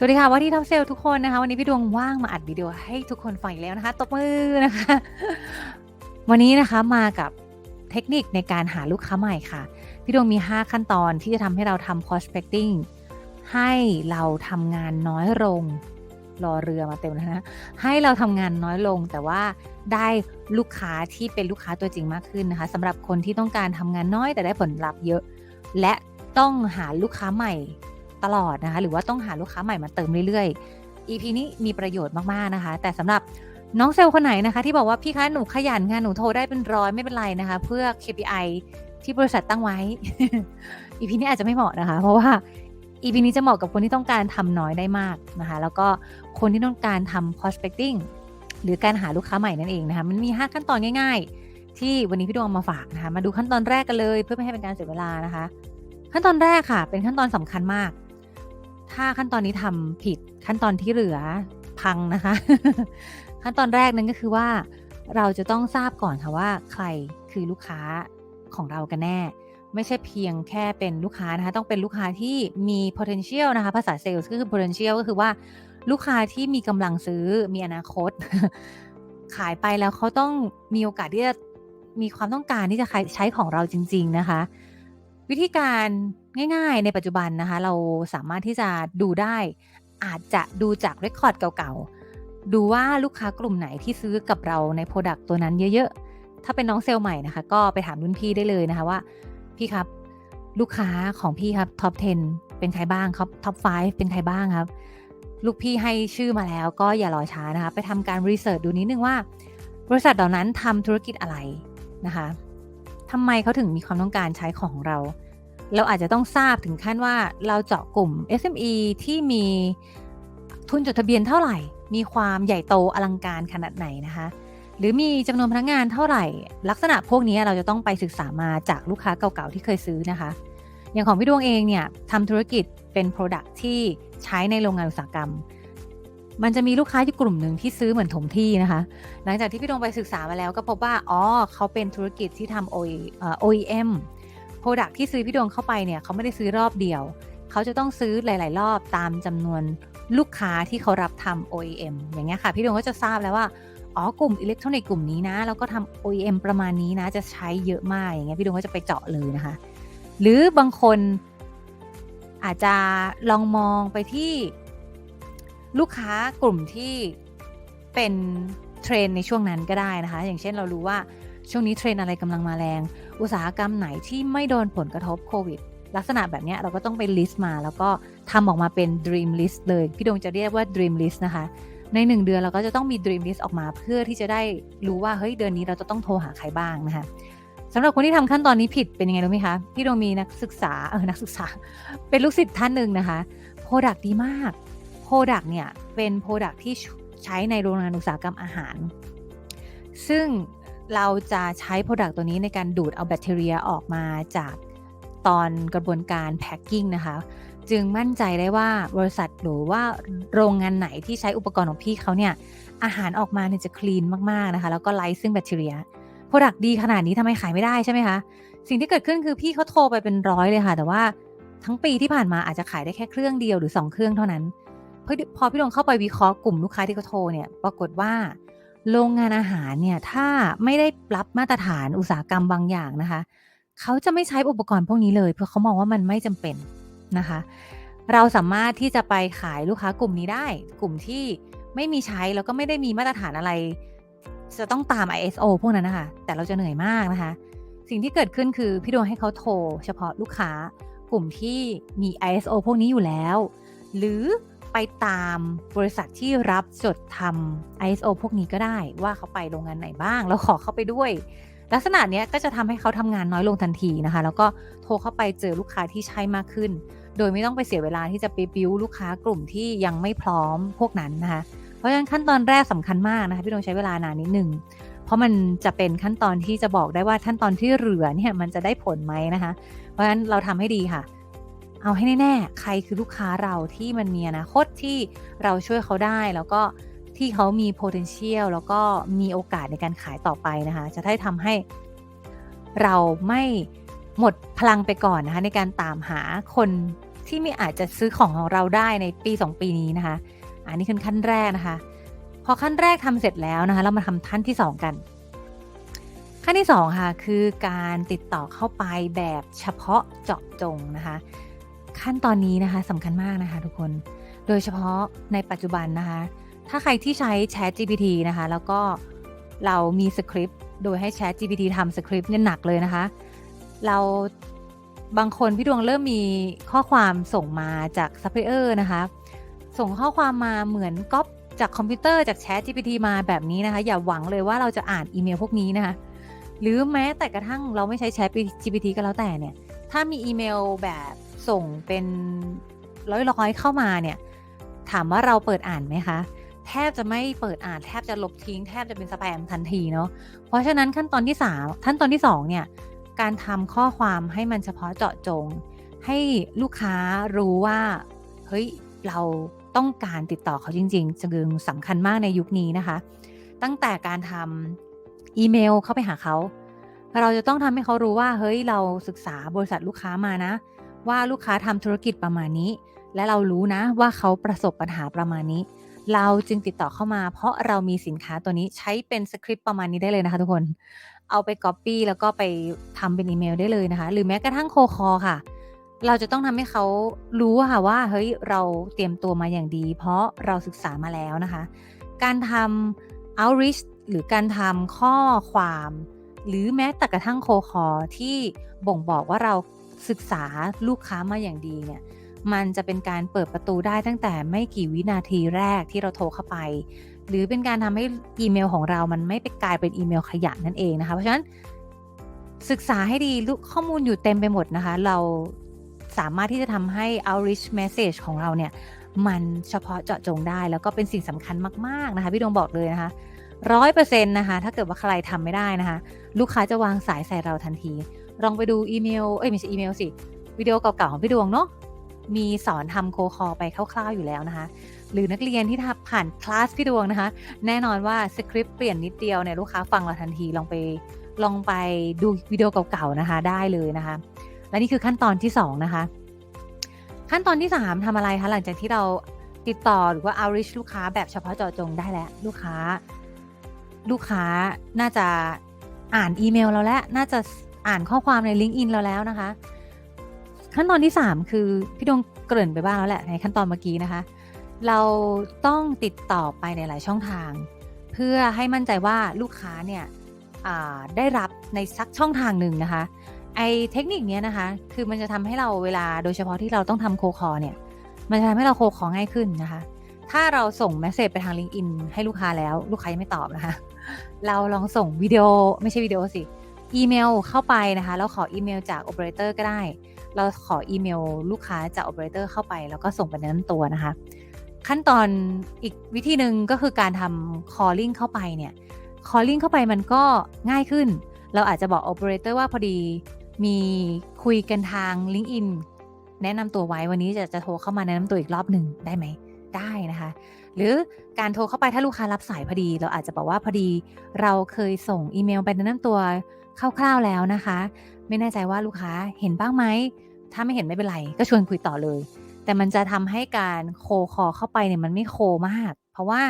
สวัสดีค่ะว่าที่ท็อปเซลทุกคนนะคะ วันนี้พี่ดวงว่างมาอัดวิดีโอให้ทุกคนฟังอีกแล้วนะคะตบมือนะคะ วันนี้นะคะมากับเทคนิคในการหาลูกค้าใหม่ค่ะ พี่ดวงมี 5 ขั้นตอนที่จะทำให้เราทำ prospecting ให้เราทำงานน้อยลง รอเรือมาเต็มแล้วนะ ให้เราทำงานน้อยลง แต่ว่าได้ลูกค้าที่เป็นลูกค้าตัวจริงมากขึ้นนะคะสำหรับคนที่ต้องการทำงานน้อยแต่ได้ผลลัพธ์เยอะ และต้องหาลูกค้าใหม่ ตลอดนะคะ หรือว่าต้องหาลูกค้าใหม่มาเติมเรื่อยๆ EP นี้มีประโยชน์มากๆนะคะ แต่สำหรับน้องเซลล์คนไหนนะคะ ที่บอกว่าพี่คะหนูขยันงานหนูโทรได้เป็นร้อยไม่เป็นไรนะคะ เพื่อ KPI ที่บริษัทตั้งไว้ EP นี้อาจจะไม่เหมาะนะคะ เพราะว่า EP นี้จะเหมาะกับคนที่ต้องการทำน้อยได้มากนะคะ แล้วก็คนที่ต้องการทำ prospecting หรือการหาลูกค้าใหม่นั่นเองนะคะ มันมี 5 ขั้นตอนง่าย ๆ ที่วันนี้พี่ดวงมาฝากนะคะ มาดูขั้นตอนแรกกันเลย เพื่อไม่ให้เป็นการเสียเวลานะคะ ขั้นตอนแรกค่ะ เป็นขั้นตอนสำคัญมาก ถ้าขั้นตอนนี้ทำผิดขั้นตอนที่เหลือพังนะคะ ขั้นตอนแรกนั้นก็คือว่า เราจะต้องทราบก่อนค่ะว่าใครคือลูกค้าของเรากันแน่ ไม่ใช่เพียงแค่เป็นลูกค้านะคะ ต้องเป็นลูกค้าที่มี potential นะคะ ภาษาเซลล์ก็คือ potential ก็คือว่าลูกค้าที่มีกำลังซื้อมีอนาคต ขายไปแล้วเขาต้องมีโอกาสที่จะมีความต้องการที่จะใช้ของเราจริง ๆ นะคะ วิธีการง่ายๆ ในปัจจุบันนะคะ เราสามารถที่จะดูได้ อาจจะดูจากเรคคอร์ดเก่าๆ ดูว่าลูกค้ากลุ่มไหนที่ซื้อกับเราในโปรดักต์ตัวนั้นเยอะๆ ถ้าเป็นน้องเซลล์ใหม่นะคะ ก็ไปถามรุ่นพี่ได้เลยนะคะว่า พี่ครับลูกค้าของพี่ครับท็อป 10 เป็นใครบ้างครับท็อป 5 เป็นใครบ้างครับ ลูกพี่ให้ชื่อมาแล้วก็อย่ารอช้านะคะ ไปทำการรีเสิร์ชดูนิดนึงว่า บริษัทเหล่านั้นทำธุรกิจอะไรนะคะ ทำไมเขาถึงมีความต้องการใช้ของเรา เราอาจจะต้องทราบถึงขั้นว่าเราเจาะกลุ่ม SME ที่มีทุนจดทะเบียนเท่าไหร่ มีความใหญ่โตอลังการขนาดไหนนะคะ หรือมีจำนวนพนักงานเท่าไหร่ ลักษณะพวกนี้เราจะต้องไปศึกษามาจากลูกค้าเก่าๆที่เคยซื้อนะคะ อย่างของพี่ดวงเองเนี่ยทำธุรกิจเป็น Product ที่ใช้ในโรงงานอุตสาหกรรม มันจะมีลูกค้าที่กลุ่มหนึ่งที่ซื้อเหมือนถมที่นะคะ หลังจากที่พี่ดวงไปศึกษามาแล้วก็พบว่า อ๋อ เขาเป็นธุรกิจที่ทำ OEM Product ที่ซื้อพี่ดวงเข้าไปเนี่ยเขาไม่ได้ซื้อรอบเดียว เขาจะต้องซื้อหลาย ๆ รอบตามจำนวนลูกค้าที่เขารับทำ OEM อย่างเงี้ยค่ะ พี่ดวงก็จะทราบแล้วว่า อ๋อ กลุ่มอิเล็กทรอนิกส์กลุ่มนี้นะ แล้วก็ทำ OEM ประมาณนี้นะ จะใช้เยอะมาก อย่างเงี้ย พี่ดวงก็จะไปเจาะเลยนะคะ หรือบางคนอาจจะลองมองไปที่ ลูกค้ากลุ่มที่เป็นเทรนในช่วงนั้นก็ได้นะคะ อย่างเช่นเรารู้ว่าช่วงนี้เทรนอะไรกำลังมาแรง อุตสาหกรรมไหนที่ไม่โดนผลกระทบโควิด ลักษณะแบบนี้เราก็ต้องไปลิสต์มา แล้วก็ทำออกมาเป็น Dream List เลย พี่ดวงจะเรียกว่า Dream List นะคะ ใน 1 เดือนเราก็จะต้องมี Dream List ออกมา เพื่อที่จะได้รู้ว่าเฮ้ยเดือนนี้เราจะต้องโทรหาใครบ้างนะคะสำหรับคนที่ทำขั้นตอนนี้ผิดเป็นยังไงรู้ไหมคะ พี่ดวงมีนักศึกษาเออนักศึกษา เป็นลูกศิษย์ท่านหนึ่งนะคะโปรดักดีมาก โปรดักเนี่ยเป็นโปรดักที่ใช้ในโรงงานอุตสาหกรรมอาหาร ซึ่งเราจะใช้โปรดักตัวนี้ในการดูดเอาแบคทีเรียออกมาจากตอนกระบวนการแพ็คกิ้งนะคะ จึงมั่นใจได้ว่าบริษัทหรือว่าโรงงานไหนที่ใช้อุปกรณ์ของพี่เขาเนี่ยอาหารออกมาเนี่ยจะคลีนมากๆนะคะ แล้วก็ไร้ซึ่งแบคทีเรียโปรดักดีขนาดนี้ทำไมขายไม่ได้ใช่ไหมคะ สิ่งที่เกิดขึ้นคือพี่เขาโทรไปเป็นร้อยเลยค่ะ แต่ว่าทั้งปีที่ผ่านมาอาจจะขายได้แค่เครื่องเดียวหรือ 2 เครื่องเท่านั้น พอพี่ลงเข้าไปวิเคราะห์กลุ่มลูกค้าที่เขาโทรเนี่ยปรากฏว่าโรงงานอาหารเนี่ยถ้าไม่ได้รับมาตรฐานอุตสาหกรรมบางอย่างนะคะ เขาจะไม่ใช้อุปกรณ์พวกนี้เลย เพราะเขามองว่ามันไม่จำเป็นนะคะ เราสามารถที่จะไปขายลูกค้ากลุ่มนี้ได้ กลุ่มที่ไม่มีใช้แล้วก็ไม่ได้มีมาตรฐานอะไร จะต้องตาม ISO พวกนั้นนะคะ แต่เราจะเหนื่อยมากนะคะ สิ่งที่เกิดขึ้นคือพี่ดวงให้เขาโทร เฉพาะลูกค้ากลุ่มที่มี ISO พวกนี้อยู่แล้ว หรือ ไปตามบริษัทที่รับจดทำ ISO พวกนี้ก็ได้ว่าเขาไปโรงงานไหนบ้าง แล้วขอเข้าไปด้วย ลักษณะนี้ก็จะทำให้เขาทำงานน้อยลงทันทีนะคะ แล้วก็โทรเข้าไปเจอลูกค้าที่ใช่มากขึ้น โดยไม่ต้องไปเสียเวลาที่จะไปบิวลูกค้ากลุ่มที่ยังไม่พร้อมพวกนั้นนะคะ เพราะฉะนั้นขั้นตอนแรกสำคัญมากนะคะพี่ดวงใช้เวลานานนิดนึงเพราะมันจะเป็นขั้นตอนที่จะบอกได้ว่าขั้นตอนที่เหลือเนี่ยมันจะได้ผลไหมนะคะ เพราะฉะนั้นเราทำให้ดีค่ะ เอาให้แน่ๆ ใครคือลูกค้าเราที่มันมีอนาคตที่เราช่วยเขาได้ แล้วก็ที่เขามี potential แล้วก็มีโอกาสในการขายต่อไปนะคะ จะได้ทำให้เราไม่หมดพลังไปก่อนนะคะ ในการตามหาคนที่ไม่อาจจะซื้อของของเราได้ในปี 2 ปีนี้นะคะ อันนี้คือขั้นแรกนะคะ พอขั้นแรกทำเสร็จแล้วนะคะ เรามาทำขั้นที่ 2 กัน ขั้นที่2ค่ะคือการติดต่อเข้าไปแบบเฉพาะเจาะจงนะคะ ขั้นตอนนี้นะคะสำคัญมากนะคะทุกคน โดยเฉพาะในปัจจุบันนะคะ ถ้าใครที่ใช้ Chat GPT นะคะ แล้วก็เรามีสคริปต์โดยให้ Chat GPT ทำสคริปต์เนี่ยหนักเลยนะคะ เราบางคนพี่ดวงเริ่มมีข้อความส่งมาจากซัพพลายเออร์นะคะ ส่งข้อความมาเหมือนก๊อปจากคอมพิวเตอร์จาก Chat GPT มาแบบนี้นะคะ อย่าหวังเลยว่าเราจะอ่านอีเมลพวกนี้นะคะ หรือแม้แต่กระทั่งเราไม่ใช้ Chat GPT ก็แล้วแต่เนี่ย ถ้ามีอีเมลแบบ ส่งเป็นร้อยๆเข้ามาเนี่ย ถามว่าเราเปิดอ่านไหมคะ แทบจะไม่เปิดอ่านแทบจะลบทิ้ง แทบจะเป็นสแปมทันทีเนาะเพราะฉะนั้นขั้นตอนที่3ขั้นตอนที่ 2 เนี่ย การทำข้อความให้มันเฉพาะเจาะจง ให้ลูกค้ารู้ว่าเฮ้ยเราต้องการติดต่อเขาจริงๆจึงสำคัญมากในยุคนี้นะคะ ตั้งแต่การทำอีเมลเข้าไปหาเขา เราจะต้องทำให้เขารู้ว่าเฮ้ยเราศึกษาบริษัทลูกค้ามานะ ว่าลูกค้าทำธุรกิจประมาณนี้ และเรารู้นะว่าเขาประสบปัญหาประมาณนี้ เราจึงติดต่อเข้ามา เพราะเรามีสินค้าตัวนี้ใช้เป็นสคริปต์ประมาณนี้ได้เลยนะคะทุกคน เอาไปก๊อปปี้แล้วก็ไปทำเป็นอีเมลได้เลยนะคะ หรือแม้กระทั่งโคคอค่ะ เราจะต้องทำให้เขารู้ค่ะว่าเฮ้ยเราเตรียมตัวมาอย่างดี เพราะเราศึกษามาแล้วนะคะ การทำ outreach หรือการทำข้อความ หรือแม้แต่กระทั่งโคคอที่บ่งบอกว่าเรา ศึกษาลูกค้ามาอย่างดีเนี่ยมันจะเป็นการเปิดประตูได้ตั้งแต่ไม่กี่วินาทีแรกที่เราโทรเข้าไป หรือเป็นการทำให้อีเมลของเรามันไม่ไปกลายเป็นอีเมลขยะนั่นเองนะคะ เพราะฉะนั้นศึกษาให้ดีลูกข้อมูลอยู่เต็มไปหมดนะคะ เราสามารถที่จะทำให้ outreach message ของเราเนี่ย มันเฉพาะเจาะจงได้ แล้วก็เป็นสิ่งสำคัญมาก ๆ นะคะ พี่ดวงบอกเลยนะคะ ร้อยเปอร์เซ็นต์นะคะ ถ้าเกิดว่าใครทำไม่ได้นะคะ ลูกค้าจะวางสายใส่เราทันที ลองไปดูอีเมล เอ้ยไม่ใช่อีเมลสิ วิดีโอเก่าๆของพี่ดวงเนาะ มีสอนทำโคคอไปคร่าวๆอยู่แล้วนะคะ หรือนักเรียนที่ทผ่านคลาสพี่ดวงนะคะ แน่นอนว่าสคริปต์เปลี่ยนนิดเดียวเนี่ยลูกค้าฟังเราทันที ลองไปลองไปดูวิดีโอเก่าๆนะคะได้เลยนะคะ และนี่คือขั้นตอนที่2นะคะ ขั้นตอนที่ 3ทำอะไรคะหลังจากที่เราติดต่อหรือว่า outreach ลูกค้าแบบเฉพาะเจาะจงได้แล้วลูกค้า ลูกค้าน่าจะอ่านอีเมลเราแล้ว น่าจะอ่านข้อความใน LinkedIn เราแล้วนะคะ ขั้นตอนที่ 3 คือพี่ดวงเกริ่นไปบ้างแล้วแหละในขั้นตอนเมื่อกี้นะคะ เราต้องติดต่อไปในหลายช่องทาง เพื่อให้มั่นใจว่าลูกค้าเนี่ยได้รับในสักช่องทางหนึ่งนะคะ ไอเทคนิคนี้นะคะ คือมันจะทำให้เราเวลาโดยเฉพาะที่เราต้องทำโคคอเนี่ย มันจะทำให้เราโคคอง่ายขึ้นนะคะ ถ้าเราส่งเมสเซจไปทาง LinkedIn ให้ลูกค้าแล้ว ลูกค้ายังไม่ตอบนะคะ เราลองส่งวิดีโอไม่ใช่วิดีโอสิอีเมลเข้าไปนะคะแล้วขออีเมลจากโอเปอเรเตอร์ก็ได้ เราขออีเมลลูกค้าจากโอเปอเรเตอร์เข้าไป แล้วก็ส่งไปนนั้นตัวนะคะ ขั้นตอนอีกวิธีหนึ่งก็คือการทำ calling เข้าไปเนี่ย calling เข้าไปมันก็ง่ายขึ้น เราอาจจะบอกโอเปอเรเตอร์ว่าพอดีมีคุยกันทาง LinkedIn แนะนำตัวไว้วันนี้จะจะโทรเข้ามาแนะนำตัวอีกรอบหนึ่งได้ไหมได้นะคะ หรือการโทรเข้าไปถ้าลูกค้ารับสายพอดี เราอาจจะบอกว่าพอดี เราเคยส่งอีเมลไปแนะนำตัวคร่าวๆแล้วนะคะ ไม่แน่ใจว่าลูกค้าเห็นบ้างไหมถ้าไม่เห็นไม่เป็นไร ก็ชวนคุยต่อเลย แต่มันจะทำให้การโคคอเข้าไปเนี่ยมันไม่โคมาก เพราะว่า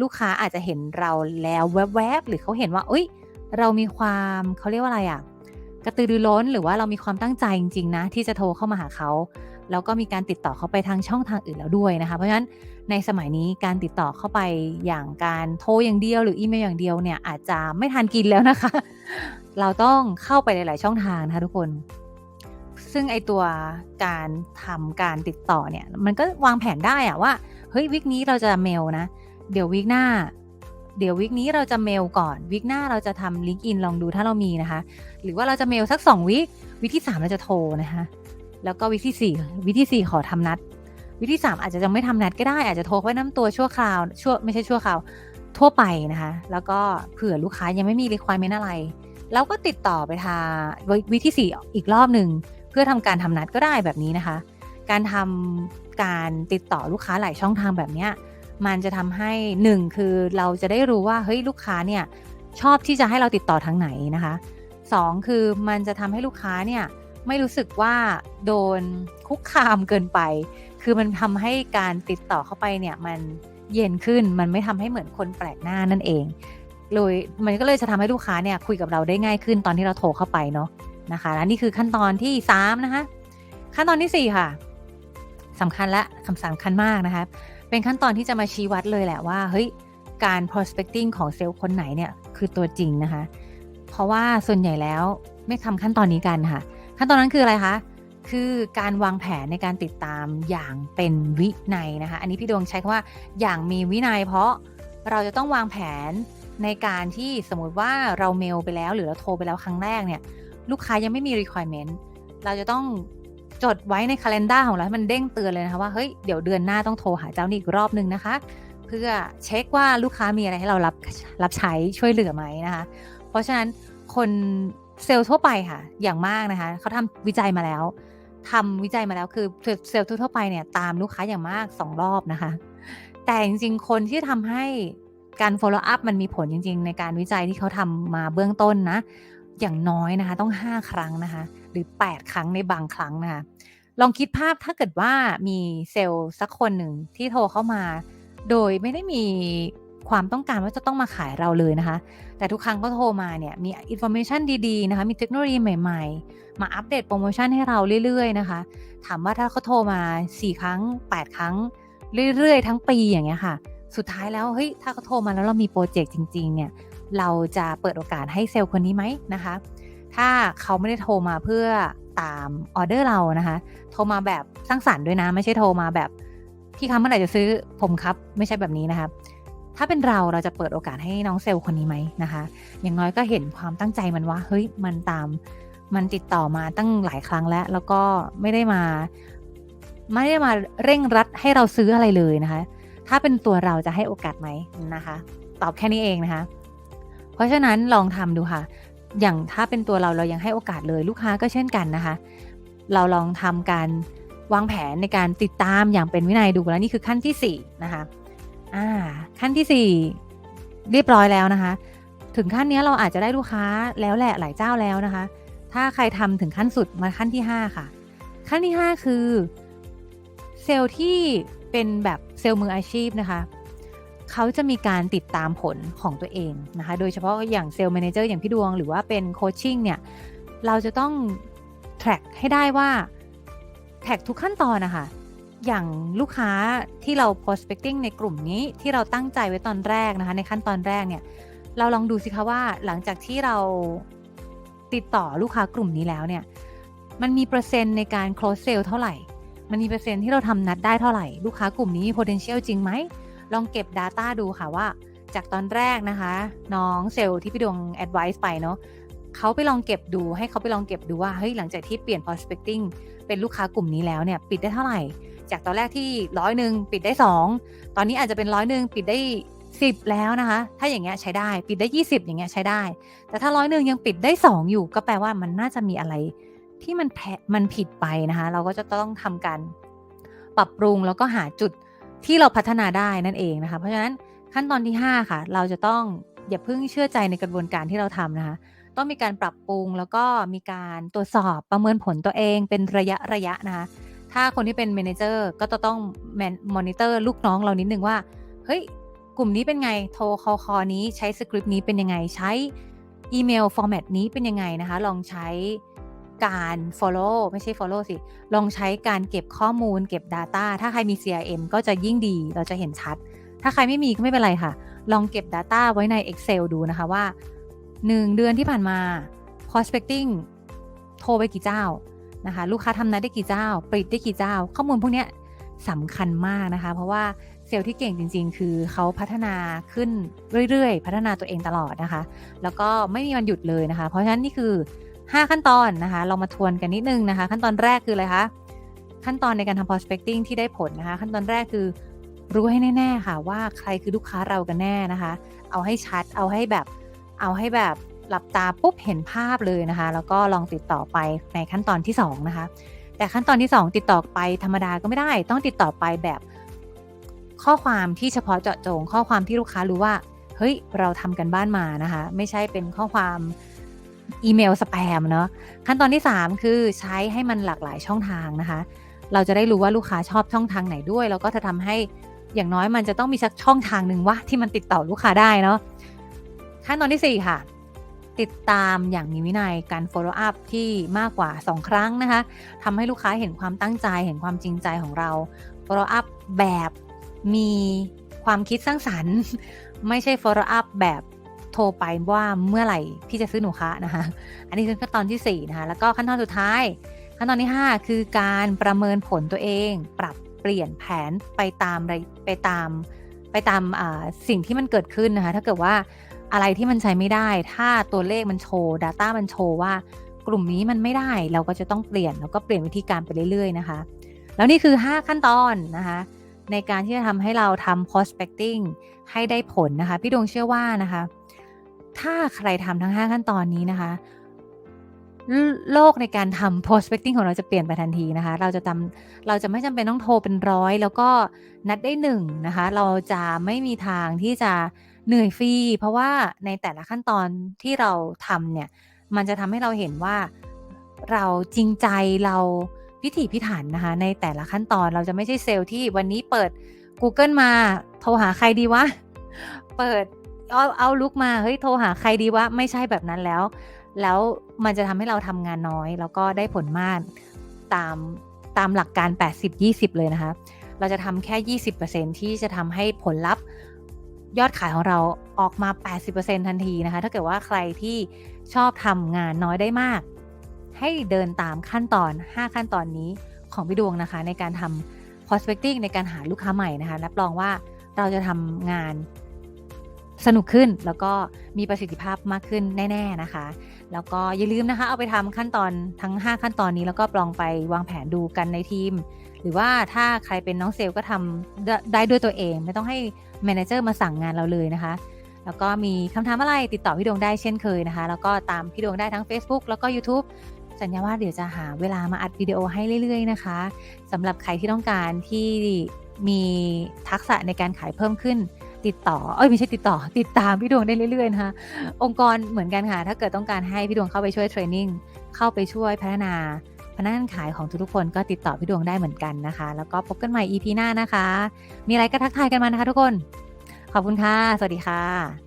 ลูกค้าอาจจะเห็นเราแล้วแวบๆหรือเขาเห็นว่าเอ้ย เรามีความเขาเรียกว่าอะไรอะกระตือรือร้นหรือว่าเรามีความตั้งใจจริงๆนะ ที่จะโทรเข้ามาหาเขา แล้วก็มีการติดต่อเข้าไปทางช่องทางอื่นแล้วด้วยนะคะ เพราะฉะนั้นในสมัยนี้การติดต่อเข้าไปอย่างการโทรอย่างเดียว หรืออีเมลอย่างเดียวเนี่ยอาจจะไม่ทันกินแล้วนะคะ เราต้องเข้าไปหลาย ๆ ช่องทางนะคะทุกคน ซึ่งไอตัวการทำการติดต่อเนี่ยมันก็วางแผนได้อะว่าเฮ้ยวิกนี้เราจะเมลนะ เดี๋ยววิกหน้าเดี๋ยววิกนี้เราจะเมลก่อนวิกหน้าเราจะทำลิงก์อินลองดูถ้าเรามีนะคะ หรือว่าเราจะเมลสัก 2 วิกวิกที่ 3 เราจะโทรนะคะ แล้วก็วิกที่วิกที่ขอทำนัด วิกที่3อาจจะยังไม่ทำนัดก็ได้ อาจจะโทรไว้น้ำตัวชั่วคราวชั่วไม่ใช่ชั่วคราวทั่วไปนะคะ แล้วก็เผื่อลูกค้ายังไม่มี requirement อะไร เราก็ติดต่อไปทางวิธีสี่อีกรอบหนึ่งเพื่อทำการทำนัดก็ได้แบบนี้นะคะ การทำการติดต่อลูกค้าหลายช่องทางแบบนี้มันจะทำให้หนึ่งคือเราจะได้รู้ว่าเฮ้ยลูกค้าเนี่ยชอบที่จะให้เราติดต่อทางไหนนะคะสองคือมันจะทำให้ลูกค้าเนี่ย ไม่รู้สึกว่าโดนคุกคามเกินไป คือมันทำให้การติดต่อเข้าไปเนี่ยมันเย็นขึ้นมันไม่ทำให้เหมือนคนแปลกหน้านั่นเองเลยมันก็เลยจะทำให้ลูกค้าเนี่ยคุยกับเราได้ง่ายขึ้นตอนที่เราโทรเข้าไปเนาะนะคะและนี่คือขั้นตอนที่ 3 นะคะ ขั้นตอนที่ 4 ค่ะสำคัญและสำสำคัญมากนะคะ เป็นขั้นตอนที่จะมาชี้วัดเลยแหละว่าเฮ้ยการ prospecting ของเซลล์คนไหนเนี่ยคือตัวจริงนะคะ เพราะว่าส่วนใหญ่แล้วไม่ทำขั้นตอนนี้กันค่ะ ขั้นตอนนั้นคืออะไรคะคือการวางแผนในการติดตามอย่างเป็นวินัยนะคะ อันนี้พี่ดวงใช้คำว่าอย่างมีวินัย เพราะเราจะต้องวางแผนในการที่สมมติว่าเราเมลไปแล้ว หรือเราโทรไปแล้วครั้งแรกเนี่ย ลูกค้ายังไม่มี requirement เราจะต้องจดไว้ใน calendar ของเราให้มันเด้งเตือนเลยนะคะว่าเฮ้ยเดี๋ยวเดือนหน้าต้องโทรหาเจ้านี้อีกรอบนึงนะคะ เพื่อเช็คว่าลูกค้ามีอะไรให้เรารับรับใช้ช่วยเหลือไหมนะคะ เพราะฉะนั้นคน เซลล์ทั่วไปค่ะ อย่างมากนะคะเขาทำวิจัยมาแล้วทำวิจัยมาแล้วคือเซลล์ทั่วไปเนี่ยตามลูกค้าอย่างมาก2รอบนะคะ แต่จริงๆ คนที่ทำให้การ follow up มันมีผลจริง ๆ ในการวิจัยที่เขาทำมาเบื้องต้นนะ อย่างน้อยนะคะ ต้อง 5 ครั้งนะคะ หรือ 8 ครั้งในบางครั้งนะคะลองคิดภาพถ้าเกิดว่ามีเซลล์สักคนหนึ่งที่โทรเข้ามา โดยไม่ได้มี ความต้องการว่าจะต้องมาขายเราเลยนะคะ แต่ทุกครั้งก็โทรมาเนี่ยมีอินโฟเมชันดีๆนะคะมีเทคโนโลยีใหม่ๆ มาอัปเดตโปรโมชั่นให้เราเรื่อยๆนะคะถามว่าถ้าเขาโทรมา 4 ครั้ง 8 ครั้ง เรื่อยๆ ทั้งปีอย่างเงี้ยค่ะ สุดท้ายแล้วเฮ้ยถ้าเขาโทรมาแล้วเรามีโปรเจกต์จริงๆเนี่ยเราจะเปิดโอกาสให้เซลล์คนนี้ไหมนะคะ ถ้าเขาไม่ได้โทรมาเพื่อตามออเดอร์เรานะคะ โทรมาแบบสร้างสรรค์ด้วยนะ ไม่ใช่โทรมาแบบพี่คะเมื่อไหร่จะซื้อผมครับ ไม่ใช่แบบนี้นะคะ ถ้าเป็นเราเราจะเปิดโอกาสให้น้องเซลล์คนนี้ไหมนะคะ อย่างน้อยก็เห็นความตั้งใจมันว่า เฮ้ย มันตาม มันติดต่อมาตั้งหลายครั้งแล้ว แล้วก็ไม่ได้มา ไม่ได้มาเร่งรัดให้เราซื้ออะไรเลยนะคะ ถ้าเป็นตัวเราจะให้โอกาสไหมนะคะ ตอบแค่นี้เองนะคะ เพราะฉะนั้นลองทำดูค่ะ อย่างถ้าเป็นตัวเราเรายังให้โอกาสเลย ลูกค้าก็เช่นกันนะคะ เราลองทำการวางแผนในการติดตามอย่างเป็นวินัยดูแล้วนี่คือขั้นที่4นะคะ อ่า ขั้นที่ 4 เรียบร้อยแล้วนะคะ ถึงขั้นนี้เราอาจจะได้ลูกค้าแล้วแหละหลายเจ้าแล้วนะคะ ถ้าใครทำถึงขั้นสุดมาขั้นที่ 5 ค่ะ ขั้นที่ 5 คือเซลล์ที่เป็นแบบเซลล์มืออาชีพนะคะเขาจะมีการติดตามผลของตัวเองนะคะ โดยเฉพาะอย่างเซลล์แมเนเจอร์อย่างพี่ดวง หรือว่าเป็นโคชชิ่งเนี่ย เราจะต้อง track ให้ได้ว่าแท็กทุกขั้นตอนนะคะ อย่างลูกค้าที่เรา prospecting ในกลุ่มนี้ที่เราตั้งใจไว้ตอนแรกนะคะ ในขั้นตอนแรกเนี่ย เราลองดูสิคะว่าหลังจากที่เราติดต่อลูกค้ากลุ่มนี้แล้วเนี่ย มันมีเปอร์เซ็นต์ในการ close sale เท่าไหร่ มันมีเปอร์เซ็นต์ที่เราทำนัดได้เท่าไหร่ ลูกค้ากลุ่มนี้ potential จริงไหม ลองเก็บ Data ดูค่ะว่าจากตอนแรกนะคะ น้องเซลล์ที่พี่ดวง advice ไปเนาะ เขาไปลองเก็บดูให้เขาไปลองเก็บดูว่าเฮ้ยหลังจากที่เปลี่ยน prospecting เป็นลูกค้ากลุ่มนี้แล้วเนี่ยปิดได้เท่าไหร่ จากตอนแรกที่ร้อยหนึ่งปิดได้ 2 ตอนนี้อาจจะเป็นร้อยหนึ่งปิดได้ 10 แล้วนะคะ ถ้าอย่างเงี้ยใช้ได้ปิดได้ 20 อย่างเงี้ยใช้ได้ แต่ถ้าร้อยหนึ่งยังปิดได้ 2 อยู่ ก็แปลว่ามันน่าจะมีอะไรที่มันแพมันผิดไปนะคะ เราก็จะต้องทำการปรับปรุงแล้วก็หาจุดที่เราพัฒนาได้นั่นเองนะคะ เพราะฉะนั้นขั้นตอนที่ 5 ค่ะ เราจะต้องอย่าเพิ่งเชื่อใจในกระบวนการที่เราทำนะคะ ต้องมีการปรับปรุง แล้วก็มีการตรวจสอบประเมินผลตัวเองเป็นระยะระยะนะคะถ้าคนที่เป็นเมนเจอร์ก็จะต้องมอนิเตอร์ลูกน้องเรานิดนึงว่า เฮ้ย กลุ่มนี้เป็นไงโทรคอคอนี้ใช้สคริปต์นี้เป็นยังไงใช้อีเมลฟอร์แมตนี้เป็นยังไงนะคะ ลองใช้การ follow ไม่ใช่ follow สิ ลองใช้การเก็บข้อมูลเก็บ Data ถ้าใครมี CRM ก็จะยิ่งดีเราจะเห็นชัด ถ้าใครไม่มีก็ไม่เป็นไรค่ะ ลองเก็บ Data ไว้ใน Excel ดูนะคะว่า 1เดือนที่ผ่านมา prospecting โทรไปกี่เจ้านะคะ ลูกค้าทำนัดได้กี่เจ้า ปิดได้กี่เจ้า ข้อมูลพวกนี้สำคัญมากนะคะ เพราะว่าเซลล์ที่เก่งจริง ๆ คือเขาพัฒนาขึ้นเรื่อยๆ พัฒนาตัวเองตลอดนะคะ แล้วก็ไม่มีวันหยุดเลยนะคะ เพราะฉะนั้นนี่คือ 5 ขั้นตอนนะคะ เรามาทวนกันนิดนึงนะคะ ขั้นตอนแรกคืออะไรคะขั้นตอนในการทำ prospecting ที่ได้ผลนะคะ ขั้นตอนแรกคือรู้ให้แน่ ๆ ค่ะว่าใครคือลูกค้าเรากันแน่นะคะ เอาให้ชัดเอาให้แบบ เอาให้แบบหลับตาปุ๊บเห็นภาพเลยนะคะ แล้วก็ลองติดต่อไปในขั้นตอนที่ 2 นะคะ แต่ขั้นตอนที่ 2 ติดต่อไปธรรมดาก็ไม่ได้ ต้องติดต่อไปแบบข้อความที่เฉพาะเจาะจง ข้อความที่ลูกค้ารู้ว่า เฮ้ย เราทำกันบ้านมานะคะ ไม่ใช่เป็นข้อความอีเมลสแปมเนาะขั้นตอนที่ 3 คือใช้ให้มันหลากหลายช่องทางนะคะ เราจะได้รู้ว่าลูกค้าชอบช่องทางไหนด้วย แล้วก็จะทำให้อย่างน้อยมันจะต้องมีสักช่องทางหนึ่งว่าที่มันติดต่อลูกค้าได้เนาะ ขั้นตอนที่ 4 ค่ะ ติดตามอย่างมีวินัยการ follow up ที่มากกว่า 2 ครั้งนะคะทำให้ลูกค้าเห็นความตั้งใจเห็นความจริงใจของเรา follow up แบบมีความคิดสร้างสรรค์ ไม่ใช่ follow up แบบโทรไปว่าเมื่อไหร่พี่จะซื้อหนูคะนะคะ อันนี้คือขั้นตอนที่ 4 นะคะ แล้วก็ขั้นตอนสุดท้าย ขั้นตอนที่ 5 คือการประเมินผลตัวเอง ปรับเปลี่ยนแผนไปตามไปตามไปตามสิ่งที่มันเกิดขึ้นนะคะ ถ้าเกิดว่า อะไรที่มันใช้ไม่ได้ ถ้าตัวเลขมันโชว์ Data มันโชว์ว่ากลุ่มนี้มันไม่ได้เราก็จะต้องเปลี่ยนแล้วก็เปลี่ยนวิธีการไปเรื่อยๆนะคะ แล้วนี่คือ 5 ขั้นตอนนะคะในการที่จะทำให้เราทำ prospecting ให้ได้ผลนะคะ พี่ดวงเชื่อว่านะคะ ถ้าใครทำทั้ง 5 ขั้นตอนนี้นะคะ โลกในการทำ prospecting ของเราจะเปลี่ยนไปทันทีนะคะ เราจะทำเราจะไม่จำเป็นต้องโทรเป็นร้อย แล้วก็นัดได้หนึ่งนะคะ เราจะไม่มีทางที่จะ เหนื่อยฟรีเพราะว่าในแต่ละขั้นตอนที่เราทำเนี่ย มันจะทำให้เราเห็นว่าเราจริงใจเราพิถีพิถันนะคะ ในแต่ละขั้นตอนเราจะไม่ใช่เซลล์ที่วันนี้เปิด Google มาโทรหาใครดีวะ เปิดเอาเอาลุกมาเฮ้ยโทรหาใครดีวะ ไม่ใช่แบบนั้นแล้ว แล้วมันจะทำให้เราทำงานน้อย แล้วก็ได้ผลมากตามตามหลักการ 80-20 เลยนะคะ เราจะทำแค่ 20%ที่จะทำให้ผลลัพธ์ ยอดขายของเราออกมา 80%ทันทีนะคะ ถ้าเกิดว่าใครที่ชอบทำงานน้อยได้มาก ให้เดินตามขั้นตอน 5 ขั้นตอนนี้ของพี่ดวงนะคะ ในการทำ prospecting ในการหาลูกค้าใหม่นะคะ รับรองว่าเราจะทำงานสนุกขึ้นแล้วก็มีประสิทธิภาพมากขึ้นแน่ ๆนะคะ แล้วก็อย่าลืมนะคะ เอาไปทำขั้นตอนทั้ง 5 ขั้นตอนนี้แล้วก็ลองไปวางแผนดูกันในทีม หรือว่าถ้าใครเป็นน้องเซลล์ก็ทำได้ด้วยตัวเอง ไม่ต้องให้ แมเนเจอร์มาสั่งงานเราเลยนะคะ แล้วก็มีคำถามอะไรติดต่อพี่ดวงได้เช่นเคยนะคะ แล้วก็ตามพี่ดวงได้ทั้ง Facebook แล้วก็ YouTube สัญญาว่าเดี๋ยวจะหาเวลามาอัดวิดีโอให้เรื่อย ๆ นะคะสำหรับใครที่ต้องการที่มีทักษะในการขายเพิ่มขึ้นติดต่อ เอ้ยไม่ใช่ติดต่อ ติดตามพี่ดวงได้เรื่อยๆนะคะ องค์กรเหมือนกันค่ะ ถ้าเกิดต้องการให้พี่ดวงเข้าไปช่วยเทรนนิ่ง เข้าไปช่วยพัฒนา พนักงานขายของทุกๆคนก็ติดต่อพี่ดวงได้เหมือนกันนะคะ แล้วก็พบกันใหม่ EP หน้านะคะ มีอะไรก็ทักทายกันมานะคะทุกคน ขอบคุณค่ะ สวัสดีค่ะ